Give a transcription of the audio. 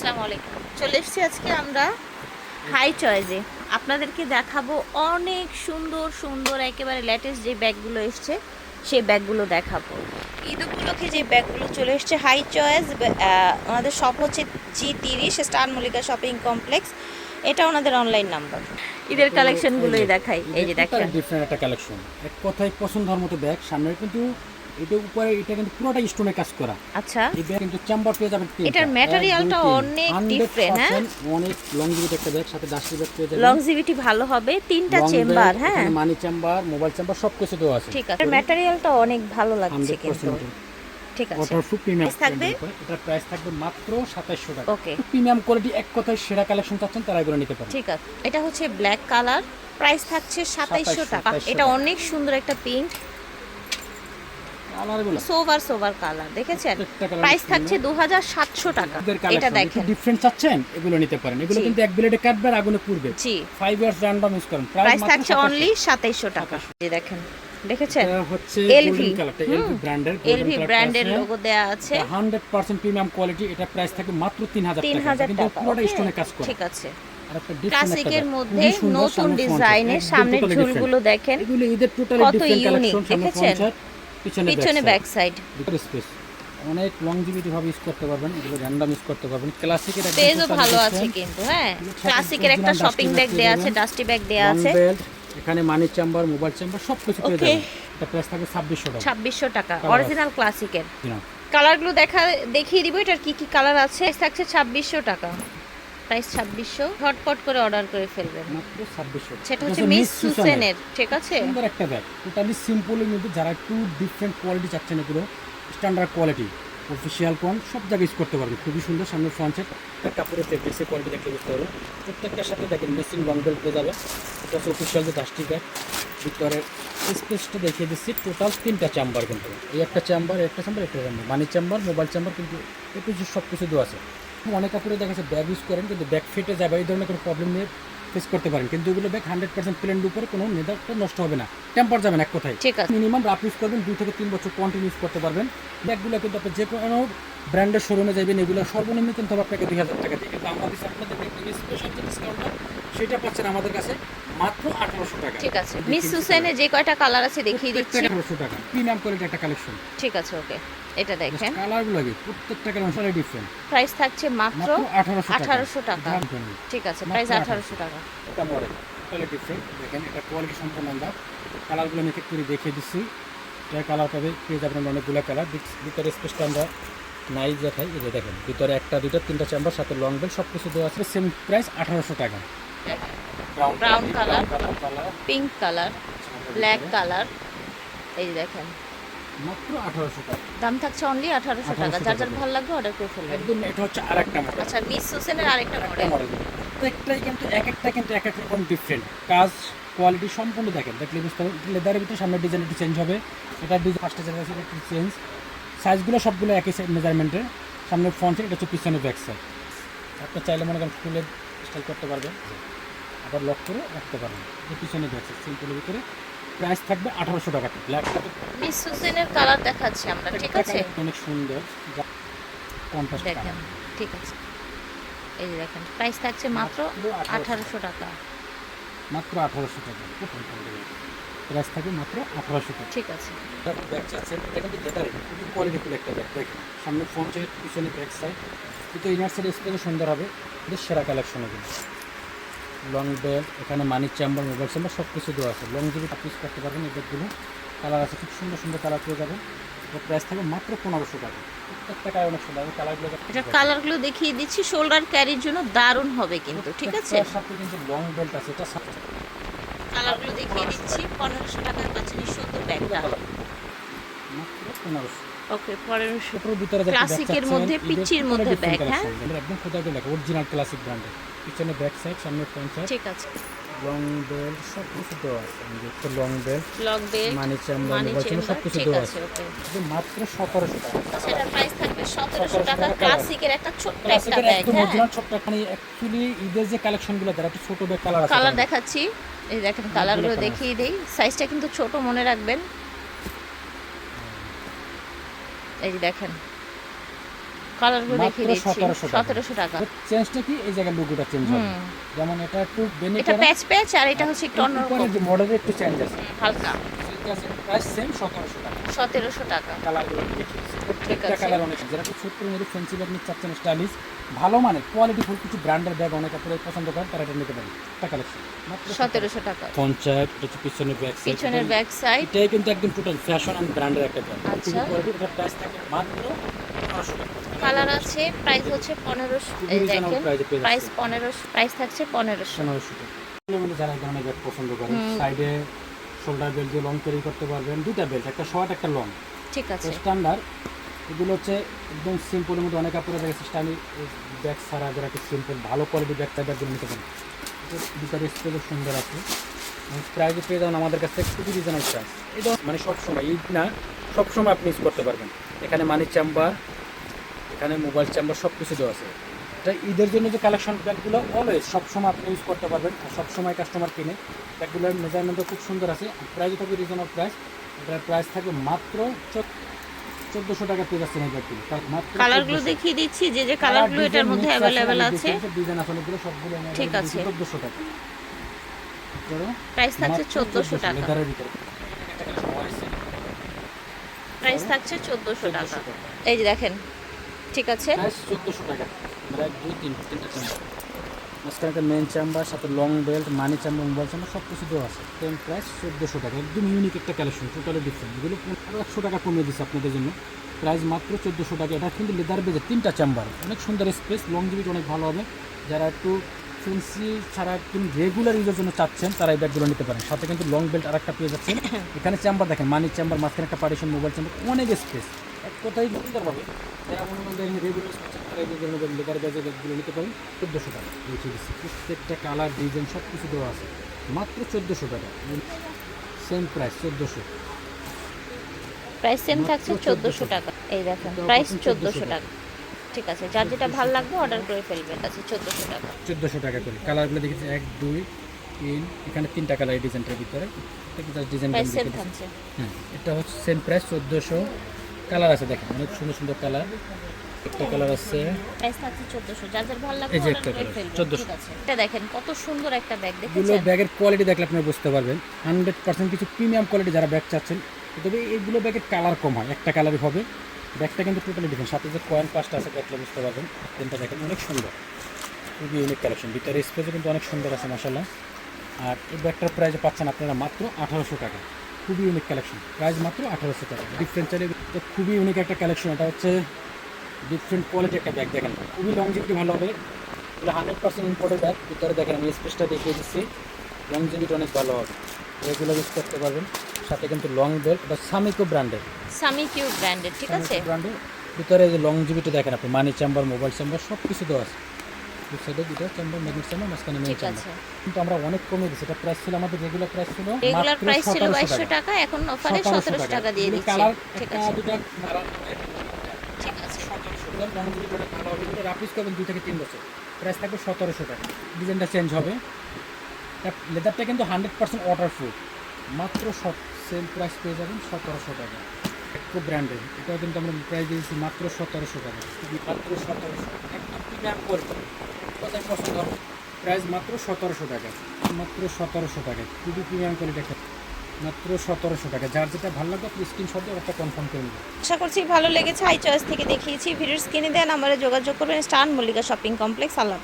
আসসালামু আলাইকুম। চলে এসেছি আজকে আমরা হাই চয়েসে আপনাদেরকে দেখাবো অনেক সুন্দর সুন্দর একেবারে লেটেস্ট যে ব্যাগগুলো এসছে সেই ব্যাগগুলো দেখাবো। ঈদ উপলক্ষে যে ব্যাগগুলো চলে এসছে হাই চয়েস আমাদের শপ হচ্ছে জি তিরিশ স্টার মল্লিকা শপিং কমপ্লেক্স এটা ওনাদের অনলাইন নাম্বার ঈদের কালেকশনগুলোই দেখাই। এই যে দেখেন। ডিফারেন্ট একটা কালেকশন এক কথায় পছন্দ হওয়ার মতো ব্যাগ সামনে কিন্তু এটা উপরে এটা কিন্তু পুরোটা স্টোনে কাজ করা। আচ্ছা। এই কিন্তু চেম্বার পেয়ে যাবেন এটার তিন। অনেক 100% হ্যাঁ? অনেক লংজিভিটি একটা ব্যাগ সাথে ডাস্টি ব্যাগ পেয়ে যাবেন। লংজিভিটি ভালো হবে তিনটা চেম্বার হ্যাঁ? মানি চেম্বার মোবাইল চেম্বার সব কিছু দেওয়া আছে। ঠিক আছে ম্যাটেরিয়ালটা অনেক ভালো লাগছে কিন্তু। ঠিক আছে। প্রিমিয়াম থাকবে? এটার প্রাইস থাকবে মাত্র 2700 টাকা। ওকে প্রিমিয়াম কোয়ালিটি এক কথায় সেরা কালেকশন চাচ্ছেন তারা এগুলো নিতে পারেন। ঠিক আছে। এটা হচ্ছে ব্ল্যাক কালার প্রাইস থাকছে সাতাইশশো 2700 টাকা। এটা অনেক সুন্দর একটা পিঙ্ক সোভার সোভার কালার দেখেছেন? প্রাইস থাকছে দু হাজার সাতশো টাকা। এটা দেখেন। ডিফারেন্ট চাচ্ছেন? এগুলো নিতে পারেন। এগুলো কিন্তু এক ব্লেডে কাটবে আর আগুনে পুড়বে। জি। 5 ইয়ার্স র্যান্ডম ইউজ করেন। প্রাইস থাকছে অনলি সাতাইশশো টাকা। এই দেখেন। দেখেছেন? হচ্ছে এলভি ব্র্যান্ডের এলভি ব্র্যান্ডের লোগো দেয়া আছে। 100% প্রিমিয়াম কোয়ালিটি এটা প্রাইস থাকে মাত্র 3000 টাকা। কিন্তু পুরোটা স্টোনে কাজ করা। ঠিক আছে। ক্লাসিকের মধ্যে নতুন ডিজাইনের সামনের ঝুলগুলো দেখেন। কত সামনে দেখেছেন? পিছনে ব্যাক সাইড স্পেস অনেক লংজিভিটি ভাবে ইউজ করতে পারবেন এগুলো র্যান্ডম ইউজ করতে পারবেন। ক্লাসিকের পেজও totally ভালো আছে কিন্তু হ্যাঁ। ক্লাসিকের একটা শপিং ব্যাগ দেয়া আছে ডাস্টি ব্যাগ দেয়া আছে। এখানে মানি চেম্বার মোবাইল চেম্বার সব কিছু পেয়ে যাবেন। এটা প্রাইস থাকবে ছাব্বিশশো টাকা। ছাব্বিশশো টাকা। অরিজিনাল ক্লাসিকের। কালারগুলো দেখা দেখিয়ে দিব এটার কি কি কালার আছে? থাকছে ছাব্বিশশো টাকা। প্রাইস ছাব্বিশশো। ঝটপট করে অর্ডার করে ফেলবেন। মাত্র ছাব্বিশশো। সেটা হচ্ছে মিস সুসেনের। ঠিক আছে? সুন্দর একটা ব্যাগ টোটালি সিম্পলের মধ্যে যারা একটু ডিফারেন্ট কোয়ালিটি চাচ্ছেন এগুলো স্ট্যান্ডার্ড কোয়ালিটি অফিসিয়াল কোন সব জায়গায় ইউজ করতে পারবেন। খুবই সুন্দর সামনে ফ্রন্ট সেট কাপড়ের ফেব্রিক্সের কোয়ালিটি দেখতে বুঝতে পারবেন। প্রত্যেকটার সাথে দেখেন মেসিং লং বেল্ট পেয়ে যাবে এটা হচ্ছে অফিসিয়াল যে ডাস্টি ব্যাগ ভিতরের স্পেসটা দেখিয়ে দিচ্ছি। টোটাল তিনটা চেম্বার কিন্তু। এই একটা চেম্বার একটা চেম্বার একটা chamber money chamber mobile chamber কিন্তু একটু সব কিছু দেওয়া আছে। অনেক কাপড়ে দেখা যাচ্ছে ব্যাগ ইউজ করেন কিন্তু ব্যাগ ফেটে যাবে এই ধরনের কোনো প্রবলেম নিয়ে ফেস করতে পারেন। কিন্তু এগুলো ব্যাগ হান্ড্রেড পার্সেন্ট প্লেনের উপরে কোনো নেদারটা নষ্ট হবে না। টেম্পার যাবে না এক কথায়। ঠিক আছে। মিনিমাম রাফ ইউজ করবেন দুই থেকে তিন বছর কন্টিনিউ ইউজ করতে পারবেন। ব্যাগগুলো কিন্তু আপনি যে কোনো ব্র্যান্ডের শোরুমে যাবেন এগুলো সর্বনিম্ন কিন্তু আপনাকে দুই হাজার টাকা দিয়ে। কিন্তু আমরা দিচ্ছি আপনাদের স্পেশাল যে ডিসকাউন্টটা সেটা পাচ্ছেন আমাদের কাছে মাত্র আঠারোশো টাকা। ঠিক আছে। মিস সুসেনে যে কয়টা কালার আছে দেখিয়ে দিচ্ছি। আঠারোশো টাকা। প্রিমিয়াম কোয়ালিটি একটা কালেকশন ঠিক আছে ওকে এটা দেখেন। কালারগুলো আগে প্রত্যেকটা কালার ডিফারেন্ট প্রাইস থাকছে মাত্র মাত্র আঠারোশো টাকা। 1800 টাকা। ঠিক আছে প্রাইস 1800 আঠারোশো। টাকা। এটা মডেল টোটালি ডিফারেন্ট দেখেন এটা কোয়ালিটি সম্পূর্ণ আমরা। কালারগুলো আমি এক এক করে দেখিয়ে দিচ্ছি। এটা কালার পাবে। পেয়ে যাবেন অনেকগুলো কালার ভিতরে স্পেসটা আমরা নাই দেখাই। এই যে দেখেন ভিতরে একটা দুইটা তিনটা চেম্বার সাথে লং বেল সব কিছু দেওয়া আছে। সেম প্রাইস আঠারোশো টাকা। Brown colour। Colour pink colour black colour এই দেখেন। মাত্র আঠারোশো টাকা। দাম থাকছে অনলি আঠারোশো টাকা। 1800 যার যার ভালো লাগবে অর্ডার করে ফেলবেন। একদম এটা হচ্ছে আরেকটা মডেল আচ্ছা মিস সুসেনের আরেকটা মডেল মডেল প্রত্যেকটাই কিন্তু এক একটা কিন্তু এক এক রকম ডিফারেন্ট কাজ কোয়ালিটি সম্পূর্ণ দেখেন। দেখলে বুঝতে পারবেন লেদারের ভিতরে সামনের ডিজাইন একটু চেঞ্জ হবে। এটা ডিজাইন ফার্স্টে জেনারেশন একটু চেঞ্জ সাইজগুলো সবগুলো একই মেজারমেন্টের সামনে ফ্রন্ট সাইড এটা হচ্ছে পিছনে ব্যাক সাইড আপনি চাইলে মনে করেন ফুলের স্টাইল করতে পারবেন। আবার লক করে রাখতে পারবেন। পিছনে ব্যাক সাইড সিম্পলের ভিতরে। প্রাইস থাকবে আঠারোশো টাকা ব্ল্যাকটা মিস সুসেনের কালার দেখাচ্ছি আমরা ঠিক আছে? অনেক সুন্দর। কন্ট্রাস্ট দেখেন ঠিক আছে। এই যে দেখেন প্রাইস থাকছে মাত্র মাত্র 1800 আঠারোশো টাকা। মাত্র আঠারোশো টাকা। প্রাইস থাকবে মাত্র আঠারোশো টাকা। ঠিক আছে। ব্যাক চাচ্ছেন এটা কিন্তু লেদারের খুবই কোয়ালিটিফুল একটা ব্যাগ দেখেন সামনে ফ্রন্ট সাইড পিছনে ব্যাক সাইড কিন্তু ইনার সাইড সুন্দর হবে। সেরা কালেকশন এগুলো। লং বেল্ট এখানে মানি চেম্বার মোবাইল চেম্বার সব কিছু দেওয়া আছে। লং জিবি ইউজ করতে পারবেন এই ব্যাগগুলো কালার আছে খুব সুন্দর সুন্দর কালার পেয়ে যাবেন। প্রাইস থাকবে মাত্র পনেরোশো টাকা। প্রত্যেকটা কালার অনেক সুন্দর। কালারগুলো এটা কালারগুলো দেখিয়ে দিচ্ছি শোল্ডার ক্যারির জন্য দারুণ হবে কিন্তু ঠিক আছে? সাথে কিন্তু লং বেল্ট আছে এটা কালারগুলো দেখিয়ে দিচ্ছি পনেরোশো টাকার কাছে এই সুন্দর ব্যাগটা। মাত্র পনেরোশো। ওকে চাচ্ছেন, মধ্যে, টোটালি মধ্যে bag, হ্যাঁ? একদম খোদাকে লেখা অরিজিনাল ক্লাসিক ব্র্যান্ডের পিছনে ব্যাক সাইড সামনে ফ্রন্ট সাইড ঠিক আছে। লং বেল সব কিছু দেওয়া আছে দেখতে long belt money chamber money mobile সব কিছু দেওয়া আছে মাত্র সতেরোশো টাকা। সেটার প্রাইস থাকবে সতেরোশো 1700 টাকা ক্লাসিকের একটা ছোট্ট একটা ক্লাসিকের ব্যাগ একদম হ্যাঁ? অরিজিনাল ছোট্ট এখানে অ্যাকচুয়ালি ঈদের যে কালেকশনগুলো দেয় একটু ছোট ব্যাগ কালার আছে কালার দেখাচ্ছি। এই দেখেন কালারগুলো দেখিয়ে দিই। সাইজটা কিন্তু ছোট মনে রাখবেন। এই যে দেখেন। কালারগুলো দেখিয়ে দিচ্ছি। 1700 টাকা। সতেরোশো টাকা। চেঞ্জটা কি? এই জায়গায় লোগোটা চেঞ্জ হবে। যেমন এটা একটু এটা বেনিকের প্যাচ প্যাচ আর এটা হচ্ছে একটু অন্যরকম মডেলে মডেলের একটু চেঞ্জ আছে। হালকা। প্রাইস সেম সতেরোশো টাকা। সতেরোশো টাকা। কালারগুলো প্রত্যেকটা কালার অনেক যারা খুব ছোট্ট মধ্যে ফেন্সি ব্যাগ নিতে চাচ্ছেন স্টাইলিশ ভালো মানে কোয়ালিটি ফুল কিছু ব্র্যান্ডের ব্যাগ অনেক আপনারা পছন্দ করেন তারা এটা নিতে পারেন। একটা কালেকশন মাত্র সতেরোশো টাকা। পঞ্চায়েত এটা হচ্ছে পিছনের ব্যাগ পিছনের ব্যাক সাইড এটাই কিন্তু একদম টোটাল ফ্যাশন অ্যান্ড ব্র্যান্ডের একটা ব্যাগ আচ্ছা। প্রাইস থাকে মাত্র কালার আছে প্রাইস হচ্ছে পনেরোশো দেখেন প্রাইস পনেরোশো প্রাইস থাকছে পনেরোশো। পনেরোশো টাকা। যারা এই ধরনের ব্যাগ পছন্দ করেন সাইডে শোল্ডার বেল্ট দিয়ে লং ক্যারি করতে পারবেন। দুটা বেল্ট একটা শর্ট একটা লং ঠিক আছে। স্ট্যান্ডার্ড এগুলো হচ্ছে একদম সিম্পলের মধ্যে অনেক কাপড়ে দেখেছি স্টাইলি ব্যাগ ছাড়া যারা একটু সিম্পল ভালো কোয়ালিটি ব্যাগ ব্যাগগুলো নিতে পারেন দুটার স্পেসও সুন্দর আছে। প্রাইজে পেয়ে যান আমাদের কাছে খুবই রিজনেবল প্রাইস এটা মানে সবসময় ঈদ না সবসময় আপনি ইউজ করতে পারবেন। এখানে মানি চেম্বার এখানে মোবাইল চেম্বার সব কিছু দেওয়া আছে। এটা ঈদের জন্য যে কালেকশন ব্যাগগুলো অলওয়েজ সবসময় আপনি ইউজ করতে পারবেন আর সবসময় কাস্টমার কিনে। ব্যাগগুলোর মেজারমেন্টও খুব সুন্দর আছে। প্রাইসও থাকবে রিজনেবল প্রাইস এটার প্রাইস থাকবে মাত্র চোদ্দোশো টাকা পেয়ে যাচ্ছেন এই ব্যাগগুলো মাত্র কালারগুলো দেখিয়ে দিচ্ছি যে যে কালারগুলো এটার মধ্যে অ্যাভেলেবেল আছে ডিজাইন আছে। অনেকগুলো সবগুলো ঠিক আছে। চোদ্দোশো টাকা। প্রাইস থাকছে চোদ্দোশো টাকা। প্রাইস থাকছে চোদ্দোশো টাকা। এই যে দেখেন ঠিক আছে? চোদ্দোশো টাকা। মাঝখানে একটা মেন চাম্বার সাথে long belt money chamber mobile chamber সব কিছু দেওয়া আছে। সেম প্রাইস চোদ্দোশো টাকা। একদম ইউনিক একটা কালেকশন টোটালি ডিফারেন্ট এগুলো একশো টাকা কমিয়ে দিচ্ছে আপনাদের জন্য। প্রাইস মাত্র চোদ্দোশো টাকা। এটা কিন্তু লেদার বেজে তিনটা চাম্বার অনেক সুন্দর স্পেস লং জিবিট অনেক ভালো হবে। যারা একটু ফেন্সি ছাড়া একদম রেগুলার ইউজের জন্য চাচ্ছেন, তারা এই ব্যাগগুলো নিতে পারেন। সাথে কিন্তু লং বেল্ট আর একটা পেয়ে যাচ্ছেন। এখানে চেম্বার দেখেন মানি চেম্বার মাঝখানে একটা পার্টিশন মোবাইল চেম্বার অনেক স্পেস এক কথাই সুন্দরভাবে যারা মনে করেন রেগুলার চাচ্ছেন তারা এই ধরনের লেদার ব্যাগের ব্যাগগুলো নিতে পারেন চোদ্দোশো টাকা। দিচ্ছি প্রত্যেকটা কালার ডিজাইন সব কিছু দেওয়া আছে। মাত্র চোদ্দোশো টাকা। সেম প্রাইস চোদ্দোশো। প্রাইস সেম থাকছে চোদ্দোশো টাকা। এই দেখেন প্রাইস চোদ্দোশো টাকা। ঠিক আছে যার যেটা ভালো লাগবে অর্ডার করে ফেলবেন। আছে চোদ্দোশো টাকা। চোদ্দোশো টাকা করে। কালারগুলো দেখেছি এক দুই তিন এখানে তিনটা কালার এই ডিজাইনটার ভিতরে। ডিজাইন হ্যাঁ এটা হচ্ছে সেম প্রাইস চোদ্দোশো। কালার আছে দেখেন অনেক সুন্দর সুন্দর কালার। একটা কালার আছে। প্রাইস থাকছে চোদ্দোশো। যার যার ভালো লাগবে এই যে একটা করে colour, ফেলবেন 1400 এটা দেখেন কত সুন্দর একটা ব্যাগ এগুলো দেখেছেন ব্যাগের কোয়ালিটি দেখলে আপনি বুঝতে পারবেন। হান্ড্রেড পার্সেন্ট কিছু প্রিমিয়াম কোয়ালিটি যারা ব্যাগ চাচ্ছেন তবে এইগুলো ব্যাগের কালার কম হয় একটা কালারই হবে। ব্যাগটা কিন্তু টোটালি ডিফারেন্ট সাথে যে কয়েন পাঁচটা আছে দেখলে বুঝতে পারবেন পেনটা দেখেন অনেক সুন্দর। খুবই ইউনিক কালেকশন ভিতরে স্পেসও কিন্তু অনেক সুন্দর আছে মশালা আর এই ব্যাগটার প্রাইস পাচ্ছেন আপনারা মাত্র আঠারোশো টাকা। খুবই ইউনিক কালেকশন প্রাইস মাত্র আঠারোশো টাকা। ডিফারেন্ট চাইলে তো খুবই ইউনিক একটা কালেকশন এটা হচ্ছে ডিফারেন্ট কোয়ালিটি একটা ব্যাগ দেখেন। খুবই লংজিভিটি ভালো হবে। এগুলো হান্ড্রেড পার্সেন্ট ইম্পোর্টেড ব্যাগ ভিতরে দেখেন আমি স্পেসটা দেখিয়ে দিচ্ছি। লংজিভিটি অনেক ভালো হবে। এগুলো ইউজ করতে পারবেন। সাথে কিন্তু লং বেল্ট এটা সামিকো ব্র্যান্ডের সামি কিউ ব্র্যান্ডেড ঠিক আছে? ব্র্যান্ডের ভিতরে যে লংজিভিটি দেখেন আপনি মানি চেম্বার মোবাইল চেম্বার সব কিছু দেওয়া আছে। দু সাইডে দুটো চেম্বার ম্যাগনেট চেম্বার মাঝখানে ঠিক চেম্বার কিন্তু আমরা অনেক কমে দিচ্ছি এটা প্রাইস ছিল আমাদের রেগুলার প্রাইস ছিল রেগুলার প্রাইস ছিল 1700 বাইশশো টাকা। টাকা এখন অফারে 1700 সতেরোশো টাকা। দিয়ে দিচ্ছি। ঠিক আছে। দুটা ঠিক আছে। করবেন দুই থেকে তিন বছর প্রাইস থাকবে সতেরোশো টাকা। ডিজাইনটা চেঞ্জ হবে। লেদারটা কিন্তু হান্ড্রেড পার্সেন্ট ওয়াটার প্রুফ মাত্র সেম প্রাইস পেয়ে যাবেন সতেরোশো টাকা। একটু ব্র্যান্ডের এটাও কিন্তু আমরা প্রাইস দিয়েছি মাত্র সতেরোশো টাকা। মাত্র সতেরোশো একদম প্রিমিয়াম করবেন কোথায় পছন্দ প্রাইস মাত্র সতেরোশো টাকা। মাত্র সতেরোশো টাকা। খুবই প্রিমিয়াম কোয়ালিটি একটা। মাত্র সতেরোশো টাকা। যার যেটা ভালো লাগবে আপনি স্ক্রিনশট দিয়ে একটা কনফার্ম করে নেবেন। আশা করছি ভালো লেগেছে। আই চয়েস থেকে দেখিয়েছি। ভিডিওর স্ক্রিনে দেন, আমরা যোগাযোগ করবেন। স্টান মল্লিকা শপিং কমপ্লেক্স আল্লাহ